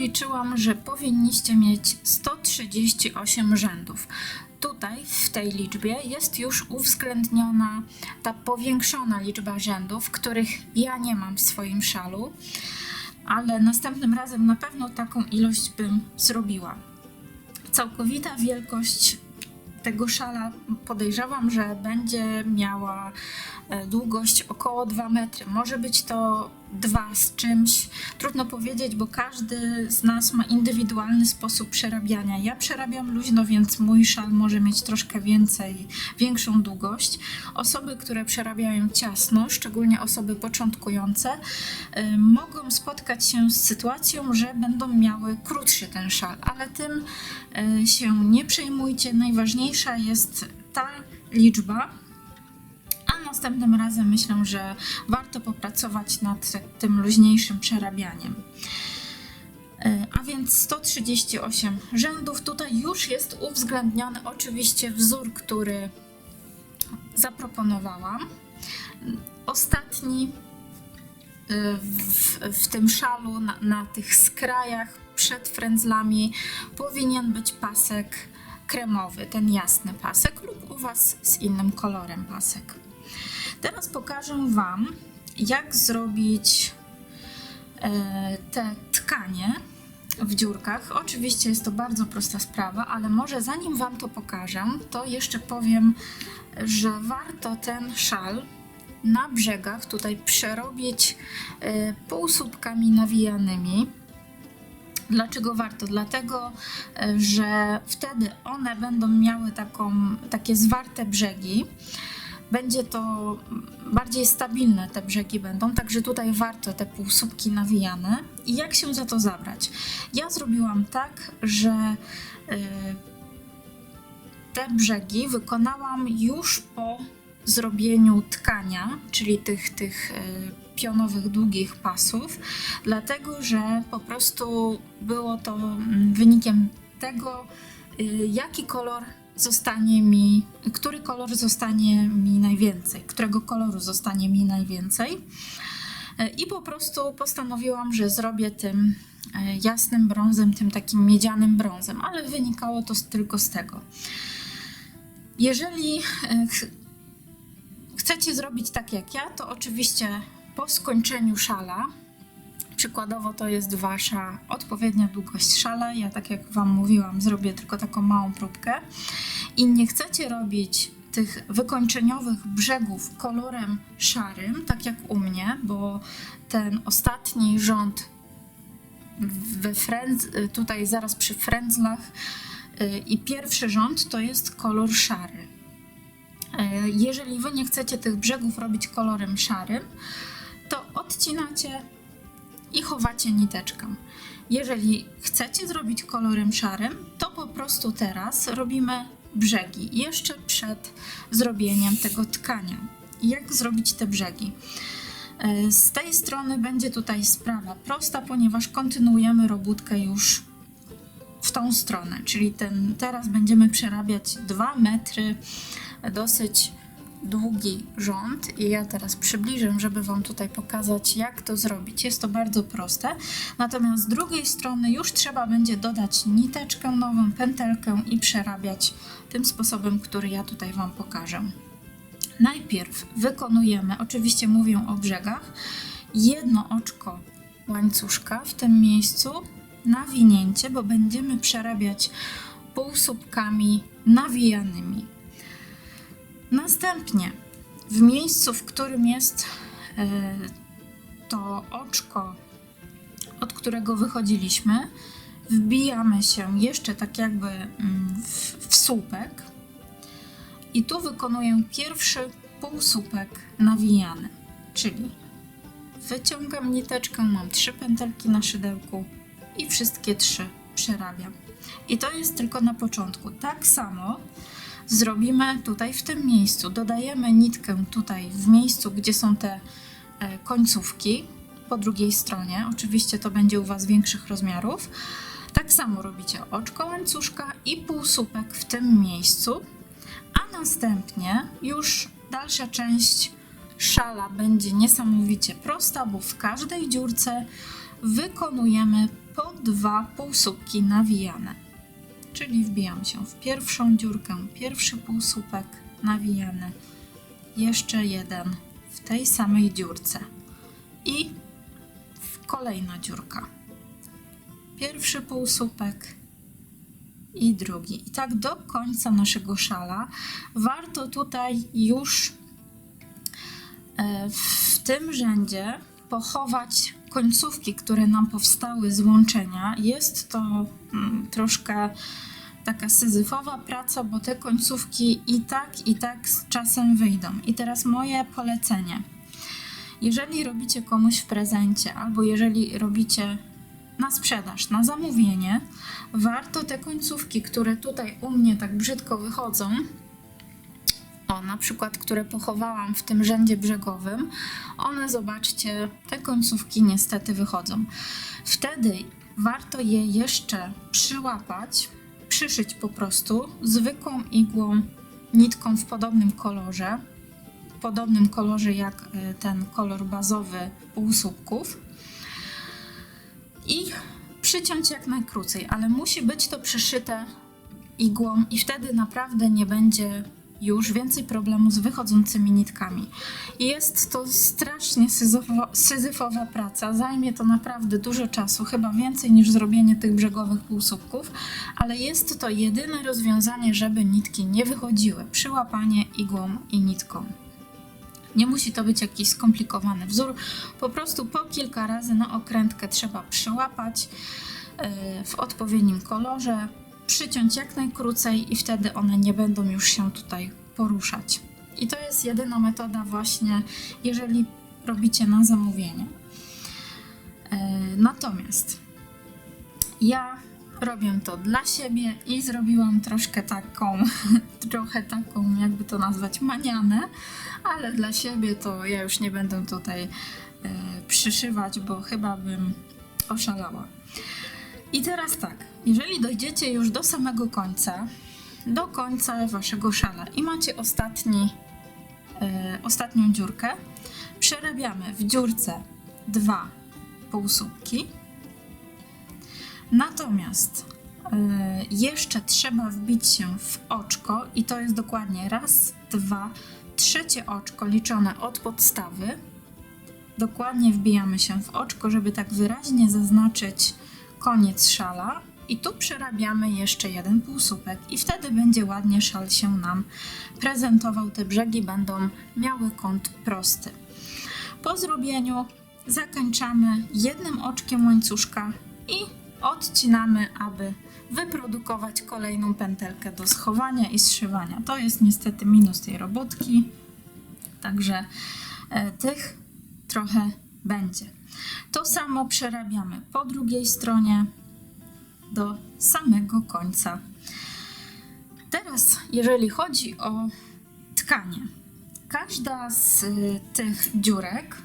policzyłam, że powinniście mieć 138 rzędów. Tutaj w tej liczbie jest już uwzględniona ta powiększona liczba rzędów, których ja nie mam w swoim szalu, ale następnym razem na pewno taką ilość bym zrobiła. Całkowita wielkość tego szala podejrzewam, że będzie miała e, długość około 2 metry. Może być to 2 z czymś. Trudno powiedzieć, bo każdy z nas ma indywidualny sposób przerabiania. Ja przerabiam luźno, więc mój szal może mieć troszkę więcej, większą długość. Osoby, które przerabiają ciasno, szczególnie osoby początkujące, y, mogą spotkać się z sytuacją, że będą miały krótszy ten szal, ale tym y, się nie przejmujcie. Najważniejsza jest ta liczba, następnym razem myślę, że warto popracować nad tym luźniejszym przerabianiem. E, A więc 138 rzędów. Tutaj już jest uwzględniony oczywiście wzór, który zaproponowałam. Ostatni e, w, w tym szalu, na, na tych skrajach przed frędzlami powinien być pasek kremowy, ten jasny pasek lub u Was z innym kolorem pasek. Teraz pokażę Wam, jak zrobić e, te tkanie w dziurkach. Oczywiście jest to bardzo prosta sprawa, ale może zanim Wam to pokażę, to jeszcze powiem, że warto ten szal na brzegach tutaj przerobić e, półsłupkami nawijanymi. Dlaczego warto? Dlatego, e, że wtedy one będą miały taką, takie zwarte brzegi. Będzie to bardziej stabilne, te brzegi będą, także tutaj warto te półsłupki nawijane. I jak się za to zabrać? Ja zrobiłam tak, że y, te brzegi wykonałam już po zrobieniu tkania, czyli tych, tych y, pionowych, długich pasów, dlatego że po prostu było to mm, wynikiem tego, y, jaki kolor zostanie mi, który kolor zostanie mi najwięcej, którego koloru zostanie mi najwięcej. I po prostu postanowiłam, że zrobię tym e, jasnym brązem, tym takim miedzianym brązem, ale wynikało to tylko z tego. Jeżeli e, ch- chcecie zrobić tak jak ja, to oczywiście po skończeniu szala, przykładowo to jest wasza odpowiednia długość szala, ja tak jak wam mówiłam, zrobię tylko taką małą próbkę i nie chcecie robić tych wykończeniowych brzegów kolorem szarym, tak jak u mnie, bo ten ostatni rząd we frędz, tutaj zaraz przy frędzlach y, i pierwszy rząd to jest kolor szary. E, Jeżeli wy nie chcecie tych brzegów robić kolorem szarym, to odcinacie i chowacie niteczkę. Jeżeli chcecie zrobić kolorem szarym, to po prostu teraz robimy brzegi jeszcze przed zrobieniem tego tkania. Jak zrobić te brzegi? E, Z tej strony będzie tutaj sprawa prosta, ponieważ kontynuujemy robótkę już w tą stronę, czyli ten, teraz będziemy przerabiać 2 metry, dosyć długi rząd i ja teraz przybliżę, żeby Wam tutaj pokazać, jak to zrobić. Jest to bardzo proste, natomiast z drugiej strony już trzeba będzie dodać niteczkę nową, pętelkę i przerabiać tym sposobem, który ja tutaj Wam pokażę. Najpierw wykonujemy, oczywiście mówię o brzegach, jedno oczko łańcuszka w tym miejscu, nawinięcie, bo będziemy przerabiać półsłupkami nawijanymi. Następnie w miejscu, w którym jest e, to oczko, od którego wychodziliśmy, wbijamy się jeszcze tak jakby mm, w, w słupek i tu wykonuję pierwszy półsłupek nawijany, czyli wyciągam niteczkę, mam trzy pętelki na szydełku i wszystkie trzy przerabiam. I to jest tylko na początku. Tak samo zrobimy tutaj w tym miejscu. Dodajemy nitkę tutaj w miejscu, gdzie są te e, końcówki po drugiej stronie. Oczywiście to będzie u Was większych rozmiarów. Tak samo robicie oczko łańcuszka i półsłupek w tym miejscu, a następnie już dalsza część szala będzie niesamowicie prosta, bo w każdej dziurce wykonujemy po dwa półsłupki nawijane. Czyli wbijam się w pierwszą dziurkę, pierwszy półsłupek nawijany, jeszcze jeden w tej samej dziurce i kolejna dziurka. Pierwszy półsłupek i drugi. I tak do końca naszego szala. Warto tutaj już e, w tym rzędzie pochować końcówki, które nam powstały z łączenia. Jest to mm, troszkę taka syzyfowa praca, bo te końcówki i tak, i tak z czasem wyjdą. I teraz moje polecenie. Jeżeli robicie komuś w prezencie, albo jeżeli robicie na sprzedaż, na zamówienie, warto te końcówki, które tutaj u mnie tak brzydko wychodzą, o, na przykład, które pochowałam w tym rzędzie brzegowym, one, zobaczcie, te końcówki niestety wychodzą. Wtedy warto je jeszcze przyłapać, przyszyć po prostu zwykłą igłą, nitką w podobnym kolorze, podobnym kolorze jak y, ten kolor bazowy półsłupków i przyciąć jak najkrócej, ale musi być to przyszyte igłą i wtedy naprawdę nie będzie już więcej problemu z wychodzącymi nitkami. Jest to strasznie syzyfo, syzyfowa praca, zajmie to naprawdę dużo czasu, chyba więcej niż zrobienie tych brzegowych półsłupków, ale jest to jedyne rozwiązanie, żeby nitki nie wychodziły. Przyłapanie igłą i nitką. Nie musi to być jakiś skomplikowany wzór, po prostu po kilka razy na okrętkę trzeba przyłapać yy, w odpowiednim kolorze, przyciąć jak najkrócej i wtedy one nie będą już się tutaj poruszać. I to jest jedyna metoda właśnie, jeżeli robicie na zamówienie. Yy, natomiast ja robię to dla siebie i zrobiłam troszkę taką, trochę taką, jakby to nazwać, manianę, ale dla siebie to ja już nie będę tutaj e, przyszywać, bo chyba bym oszalała. I teraz tak, jeżeli dojdziecie już do samego końca, do końca waszego szala i macie ostatni, e, ostatnią dziurkę, przerabiamy w dziurce dwa półsłupki. Natomiast e, jeszcze trzeba wbić się w oczko i to jest dokładnie raz, dwa, trzecie oczko liczone od podstawy. Dokładnie wbijamy się w oczko, żeby tak wyraźnie zaznaczyć koniec szala. I tu przerabiamy jeszcze jeden półsłupek i wtedy będzie ładnie szal się nam prezentował. Te brzegi będą miały kąt prosty. Po zrobieniu zakończamy jednym oczkiem łańcuszka i odcinamy, aby wyprodukować kolejną pętelkę do schowania i zszywania. To jest niestety minus tej robotki, także e, tych trochę będzie. To samo przerabiamy po drugiej stronie do samego końca. Teraz, jeżeli chodzi o tkanie, każda z y, tych dziurek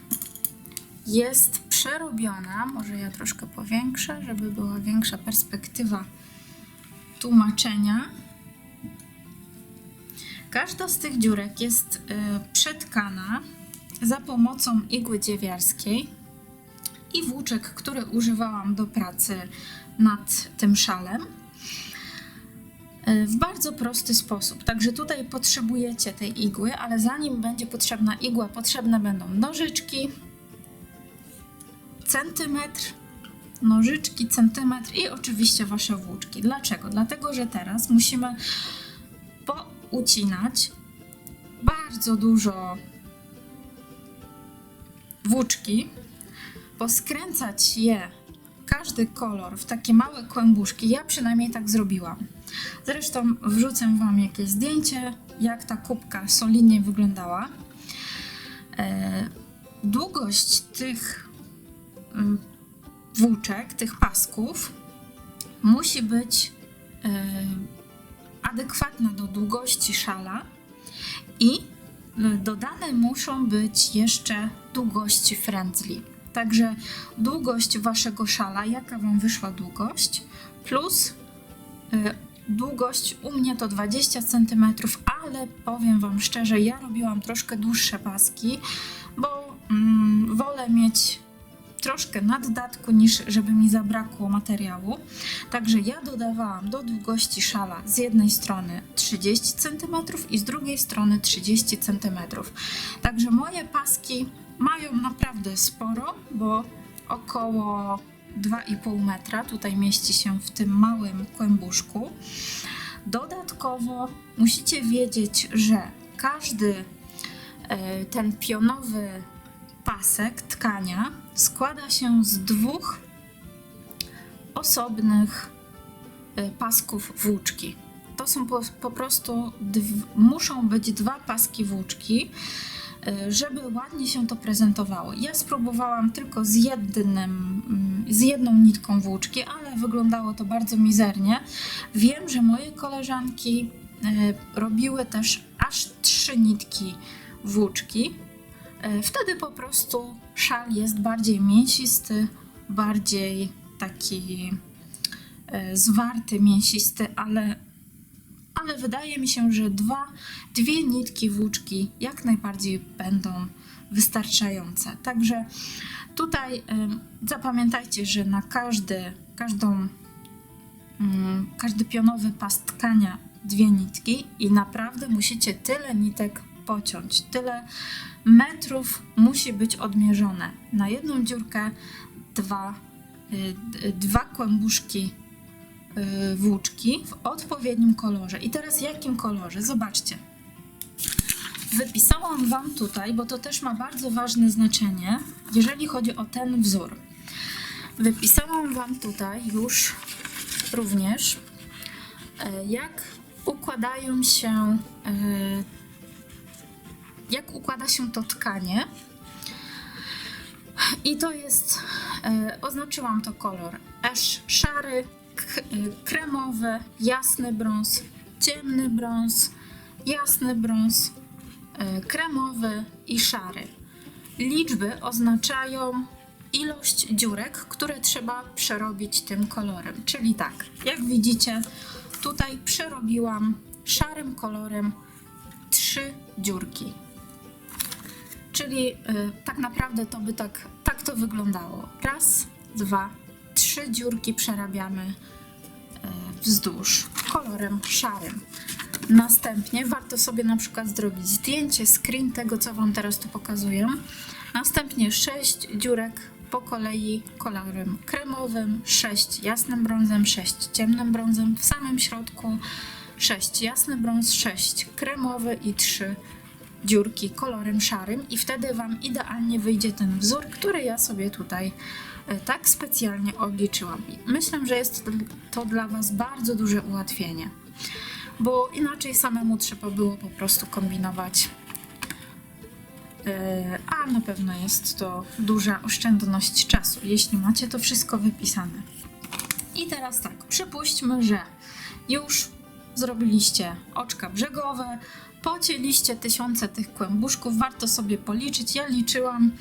jest przerobiona. Może ja troszkę powiększę, żeby była większa perspektywa tłumaczenia. Każda z tych dziurek jest y, przetkana za pomocą igły dziewiarskiej i włóczek, które używałam do pracy nad tym szalem y, w bardzo prosty sposób. Także tutaj potrzebujecie tej igły, ale zanim będzie potrzebna igła, potrzebne będą nożyczki, centymetr, nożyczki, centymetr i oczywiście wasze włóczki. Dlaczego? Dlatego, że teraz musimy poucinać bardzo dużo włóczki, poskręcać je każdy kolor w takie małe kłębuszki. Ja przynajmniej tak zrobiłam. Zresztą wrzucę Wam jakieś zdjęcie, jak ta kubka solidnie wyglądała. E, długość tych mm, włóczek, tych pasków musi być e, adekwatna do długości szala i e, dodane muszą być jeszcze długości frędzli. Także długość waszego szala, jaka wam wyszła długość, plus y, długość u mnie to 20 cm, ale powiem wam szczerze, ja robiłam troszkę dłuższe paski, bo mm, wolę mieć troszkę naddatku, niż żeby mi zabrakło materiału. Także ja dodawałam do długości szala z jednej strony 30 cm i z drugiej strony 30 cm. Także moje paski mają naprawdę sporo, bo około 2,5 metra tutaj mieści się w tym małym kłębuszku. Dodatkowo musicie wiedzieć, że każdy e, ten pionowy pasek tkania składa się z dwóch osobnych e, pasków włóczki. To są po, po prostu, muszą być dwa paski włóczki, żeby ładnie się to prezentowało. Ja spróbowałam tylko z jednym, mm, z jedną nitką włóczki, ale wyglądało to bardzo mizernie. Wiem, że moje koleżanki e, robiły też aż trzy nitki włóczki. E, Wtedy po prostu szal jest bardziej mięsisty, bardziej taki zwarty, mięsisty, ale, ale wydaje mi się, że dwa, dwie nitki włóczki jak najbardziej będą wystarczające. Także tutaj zapamiętajcie, że na każdy, każdą, mm, każdy pionowy pas tkania dwie nitki i naprawdę musicie tyle nitek pociąć, tyle metrów musi być odmierzone. Na jedną dziurkę dwa, y, dwa kłębuszki włóczki w odpowiednim kolorze. I teraz jakim kolorze? Zobaczcie. Wypisałam Wam tutaj, bo to też ma bardzo ważne znaczenie, jeżeli chodzi o ten wzór. Wypisałam Wam tutaj już również, e, jak układają się, e, jak układa się to tkanie. I to jest, oznaczyłam to kolor aż szary, kremowy, jasny brąz, ciemny brąz, jasny brąz, e, kremowy i szary. Liczby oznaczają ilość dziurek, które trzeba przerobić tym kolorem. Czyli tak, jak widzicie, tutaj przerobiłam szarym kolorem trzy dziurki. Czyli y, tak naprawdę to by tak, tak to wyglądało. Raz, dwa, trzy dziurki przerabiamy y, wzdłuż kolorem szarym. Następnie warto sobie na przykład zrobić zdjęcie, screen tego, co Wam teraz tu pokazuję. Następnie sześć dziurek po kolei kolorem kremowym, sześć jasnym brązem, sześć ciemnym brązem, w samym środku sześć jasny brąz, sześć kremowy i trzy dziurki kolorem szarym i wtedy Wam idealnie wyjdzie ten wzór, który ja sobie tutaj e, tak specjalnie obliczyłam. Myślę, że jest to dla Was bardzo duże ułatwienie, bo inaczej samemu trzeba było po prostu kombinować. E, A na pewno jest to duża oszczędność czasu, jeśli macie to wszystko wypisane. I teraz tak, przypuśćmy, że już zrobiliście oczka brzegowe, pocięliście tysiące tych kłębuszków, warto sobie policzyć. Ja liczyłam,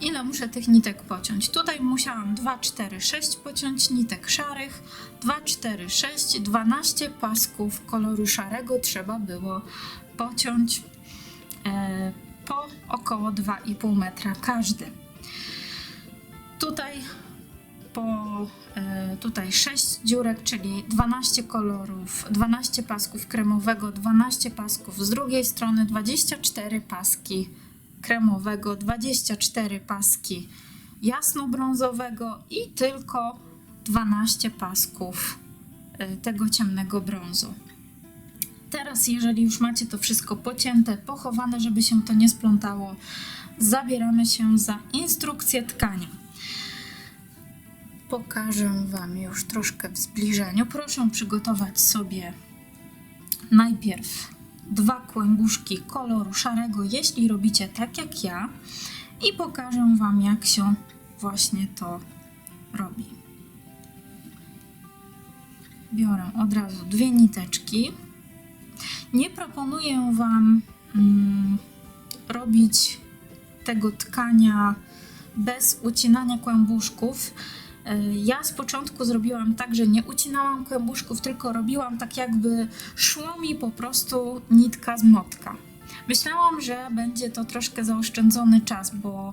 ile muszę tych nitek pociąć. Tutaj musiałam 2, 4, 6 pociąć nitek szarych, 2, 4, 6, 12 pasków koloru szarego trzeba było pociąć e, po około 2,5 metra każdy. Tutaj po e, tutaj 6 dziurek, czyli 12 kolorów, 12 pasków kremowego, 12 pasków z drugiej strony, 24 paski kremowego, 24 paski jasnobrązowego i tylko 12 pasków e, tego ciemnego brązu. Teraz, jeżeli już macie to wszystko pocięte, pochowane, żeby się to nie splątało, zabieramy się za instrukcję tkania pokażę Wam już troszkę w zbliżeniu. Proszę przygotować sobie najpierw dwa kłębuszki koloru szarego, jeśli robicie tak jak ja, i pokażę Wam, jak się właśnie to robi. Biorę od razu dwie niteczki. Nie proponuję Wam mm, robić tego tkania bez ucinania kłębuszków. E, Ja z początku zrobiłam tak, że nie ucinałam kłębuszków, tylko robiłam tak, jakby szło mi po prostu nitka z motka. Myślałam, że będzie to troszkę zaoszczędzony czas, bo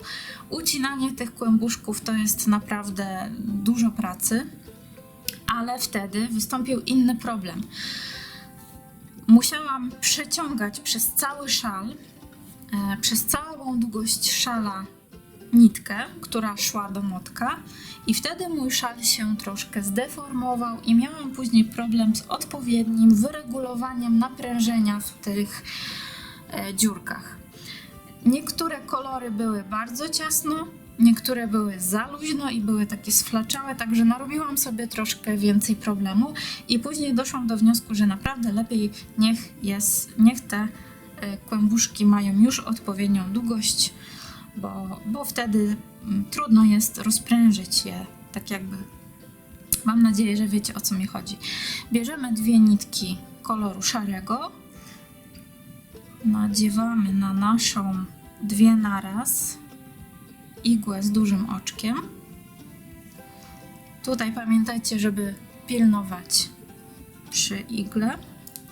ucinanie tych kłębuszków to jest naprawdę dużo pracy, ale wtedy wystąpił inny problem. Musiałam przeciągać przez cały szal, e, przez całą długość szala nitkę, która szła do motka i wtedy mój szal się troszkę zdeformował i miałam później problem z odpowiednim wyregulowaniem naprężenia w tych e, dziurkach. Niektóre kolory były bardzo ciasno, niektóre były za luźno i były takie sflaczałe, także narobiłam sobie troszkę więcej problemu i później doszłam do wniosku, że naprawdę lepiej niech jest, niech te e, kłębuszki mają już odpowiednią długość, bo, bo wtedy mm, trudno jest rozprężyć je tak jakby. Mam nadzieję, że wiecie o co mi chodzi. Bierzemy dwie nitki koloru szarego, nadziewamy na naszą dwie naraz igłę z dużym oczkiem. Tutaj pamiętajcie, żeby pilnować przy igle.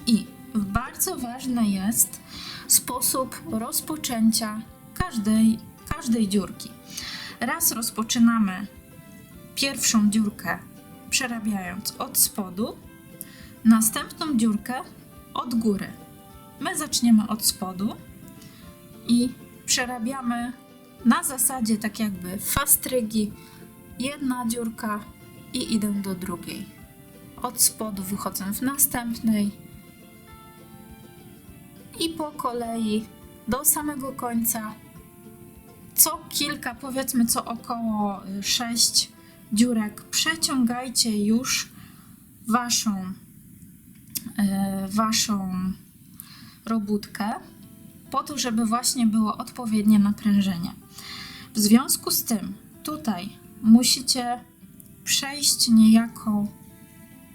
I bardzo ważny jest sposób rozpoczęcia każdej, każdej dziurki. Raz rozpoczynamy pierwszą dziurkę przerabiając od spodu, następną dziurkę od góry. My zaczniemy od spodu i przerabiamy na zasadzie tak jakby fastrygi, jedna dziurka i idę do drugiej. Od spodu wychodzę w następnej i po kolei do samego końca. Co kilka, powiedzmy co około 6 dziurek, przeciągajcie już waszą, e, waszą robótkę po to, żeby właśnie było odpowiednie naprężenie. W związku z tym, tutaj musicie przejść niejako.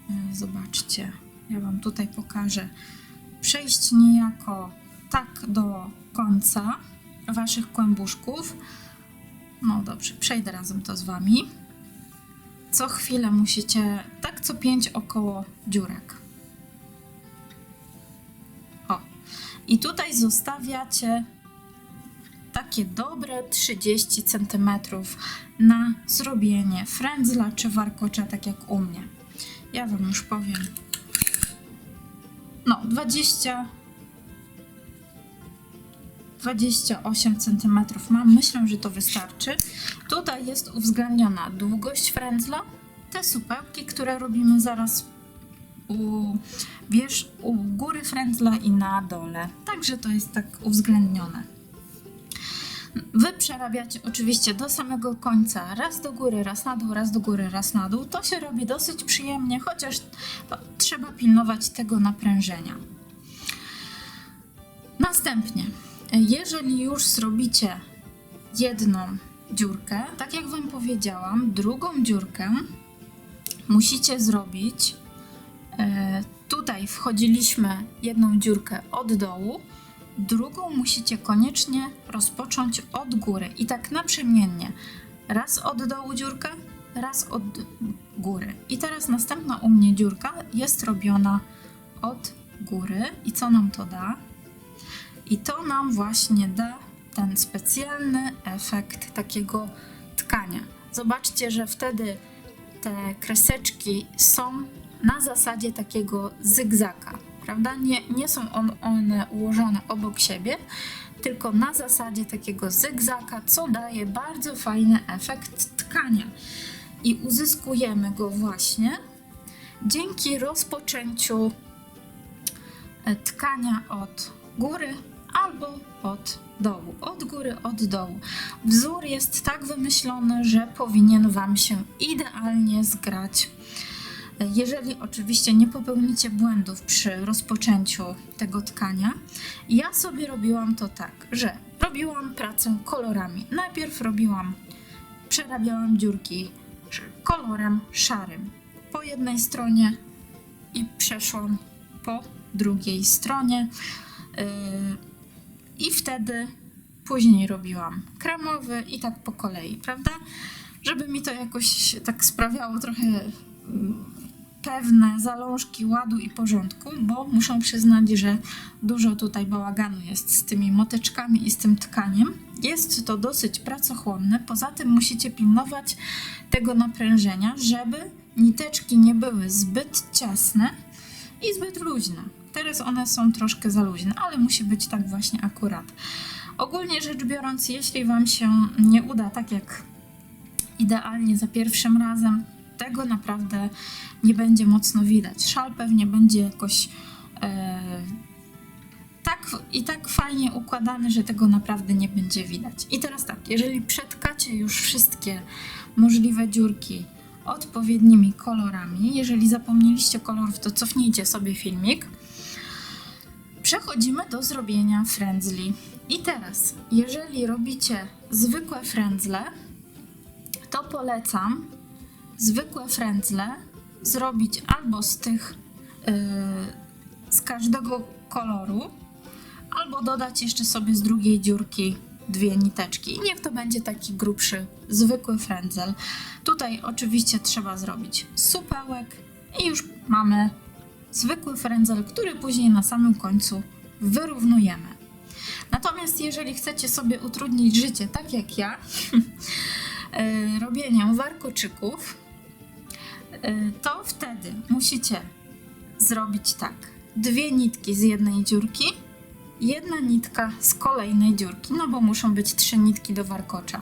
e, Zobaczcie, ja Wam tutaj pokażę. Przejść niejako tak do końca Waszych kłębuszków. No dobrze, przejdę razem to z Wami. Co chwilę musicie, tak co pięć około dziurek. O, i tutaj zostawiacie takie dobre 30 cm na zrobienie frędzla czy warkocza, tak jak u mnie. Ja Wam już powiem. No, 20 28 cm mam. Myślę, że to wystarczy. Tutaj jest uwzględniona długość frędzla, te supełki, które robimy zaraz u, wierzch, u góry frędzla i na dole. Także to jest tak uwzględnione. Wy przerabiacie oczywiście do samego końca, raz do góry, raz na dół, raz do góry, raz na dół. To się robi dosyć przyjemnie, chociaż trzeba pilnować tego naprężenia. Następnie, jeżeli już zrobicie jedną dziurkę, tak jak Wam powiedziałam, drugą dziurkę musicie zrobić. E, tutaj wchodziliśmy jedną dziurkę od dołu, drugą musicie koniecznie rozpocząć od góry i tak naprzemiennie. Raz od dołu dziurkę, raz od góry. I teraz następna u mnie dziurka jest robiona od góry. I co nam to da? I to nam właśnie da ten specjalny efekt takiego tkania. Zobaczcie, że wtedy te kreseczki są na zasadzie takiego zygzaka, prawda? Nie, nie są on, one ułożone obok siebie, tylko na zasadzie takiego zygzaka, co daje bardzo fajny efekt tkania. I uzyskujemy go właśnie dzięki rozpoczęciu e, tkania od góry albo od dołu, od góry, od dołu. Wzór jest tak wymyślony, że powinien Wam się idealnie zgrać. Jeżeli oczywiście nie popełnicie błędów przy rozpoczęciu tego tkania, ja sobie robiłam to tak, że robiłam pracę kolorami. Najpierw robiłam, przerabiałam dziurki kolorem szarym po jednej stronie i przeszłam po drugiej stronie. Yy, i wtedy później robiłam kremowy i tak po kolei, prawda? Żeby mi to jakoś tak sprawiało trochę mm, pewne zalążki ładu i porządku, bo muszę przyznać, że dużo tutaj bałaganu jest z tymi moteczkami i z tym tkaniem. Jest to dosyć pracochłonne, poza tym musicie pilnować tego naprężenia, żeby niteczki nie były zbyt ciasne i zbyt luźne. Teraz one są troszkę za luźne, ale musi być tak właśnie akurat. Ogólnie rzecz biorąc, jeśli Wam się nie uda tak jak idealnie za pierwszym razem, tego naprawdę nie będzie mocno widać. Szal pewnie będzie jakoś e, tak i tak fajnie układany, że tego naprawdę nie będzie widać. I teraz tak, jeżeli przetkacie już wszystkie możliwe dziurki odpowiednimi kolorami, jeżeli zapomnieliście kolorów, to cofnijcie sobie filmik. Przechodzimy do zrobienia frędzli. I teraz, jeżeli robicie zwykłe frędzle, to polecam zwykłe frędzle zrobić albo z tych yy, z każdego koloru, albo dodać jeszcze sobie z drugiej dziurki dwie niteczki. I niech to będzie taki grubszy, zwykły frędzel. Tutaj oczywiście trzeba zrobić supełek i już mamy zwykły frędzel, który później na samym końcu wyrównujemy. Natomiast jeżeli chcecie sobie utrudnić życie, tak jak ja, e, robieniem warkoczyków, e, to wtedy musicie zrobić tak. Dwie nitki z jednej dziurki, jedna nitka z kolejnej dziurki, no bo muszą być trzy nitki do warkocza.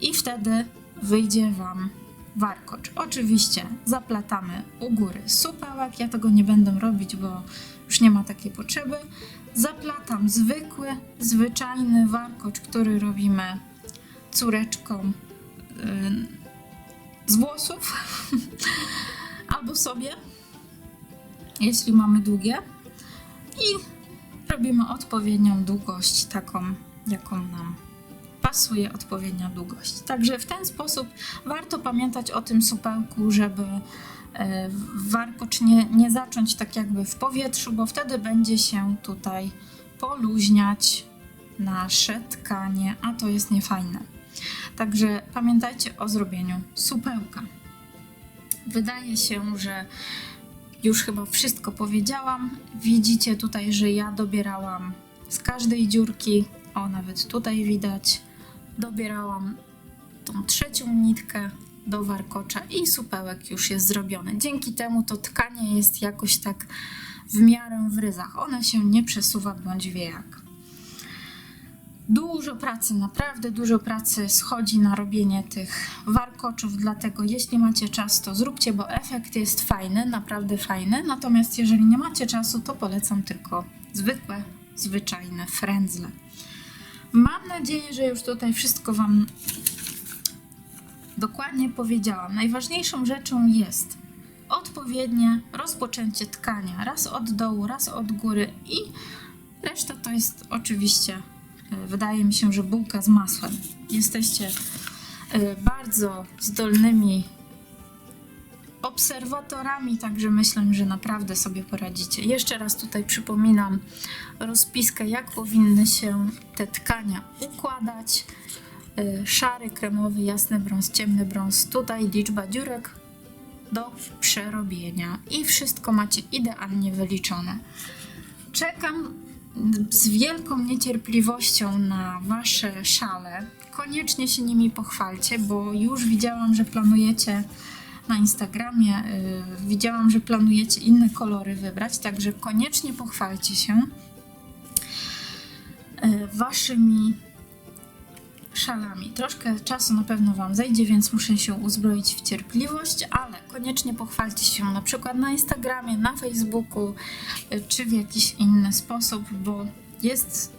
I wtedy wyjdzie Wam warkocz. Oczywiście zaplatamy u góry supełek, ja tego nie będę robić, bo już nie ma takiej potrzeby. Zaplatam zwykły, zwyczajny warkocz, który robimy córeczką yy, z włosów albo sobie, jeśli mamy długie. I robimy odpowiednią długość, taką jaką nam pasuje odpowiednia długość. Także w ten sposób warto pamiętać o tym supełku, żeby e, warkocz nie, nie zacząć tak jakby w powietrzu, bo wtedy będzie się tutaj poluźniać nasze tkanie, a to jest niefajne. Także pamiętajcie o zrobieniu supełka. Wydaje się, że już chyba wszystko powiedziałam. Widzicie tutaj, że ja dobierałam z każdej dziurki, o nawet tutaj widać, dobierałam tą trzecią nitkę do warkocza i supełek już jest zrobiony. Dzięki temu to tkanie jest jakoś tak w miarę w ryzach. One się nie przesuwa bądź wie jak. Dużo pracy, naprawdę dużo pracy schodzi na robienie tych warkoczów, dlatego jeśli macie czas, to zróbcie, bo efekt jest fajny, naprawdę fajny. Natomiast jeżeli nie macie czasu, to polecam tylko zwykłe, zwyczajne frędzle. Mam nadzieję, że już tutaj wszystko Wam dokładnie powiedziałam. Najważniejszą rzeczą jest odpowiednie rozpoczęcie tkania, raz od dołu, raz od góry i reszta to jest oczywiście wydaje mi się, że bułka z masłem. Jesteście e, bardzo zdolnymi obserwatorami, także myślę, że naprawdę sobie poradzicie. Jeszcze raz tutaj przypominam rozpiskę, jak powinny się te tkania układać. E, szary, kremowy, jasny brąz, ciemny brąz. Tutaj liczba dziurek do przerobienia i wszystko macie idealnie wyliczone. Czekam z wielką niecierpliwością na Wasze szale. Koniecznie się nimi pochwalcie, bo już widziałam, że planujecie na Instagramie, yy, widziałam, że planujecie inne kolory wybrać, także koniecznie pochwalcie się yy, Waszymi szalami. Troszkę czasu na pewno Wam zejdzie, więc muszę się uzbroić w cierpliwość, ale koniecznie pochwalcie się na przykład na Instagramie, na Facebooku y, czy w jakiś inny sposób, bo jest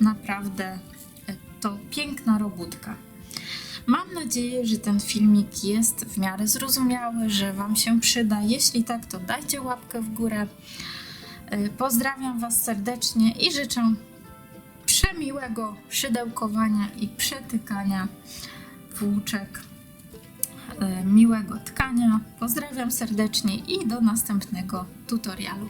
naprawdę y, to piękna robótka. Mam nadzieję, że ten filmik jest w miarę zrozumiały, że Wam się przyda. Jeśli tak, to dajcie łapkę w górę. Y, pozdrawiam Was serdecznie i życzę przemiłego szydełkowania i przetykania włóczek, e, miłego tkania. Pozdrawiam serdecznie i do następnego tutorialu.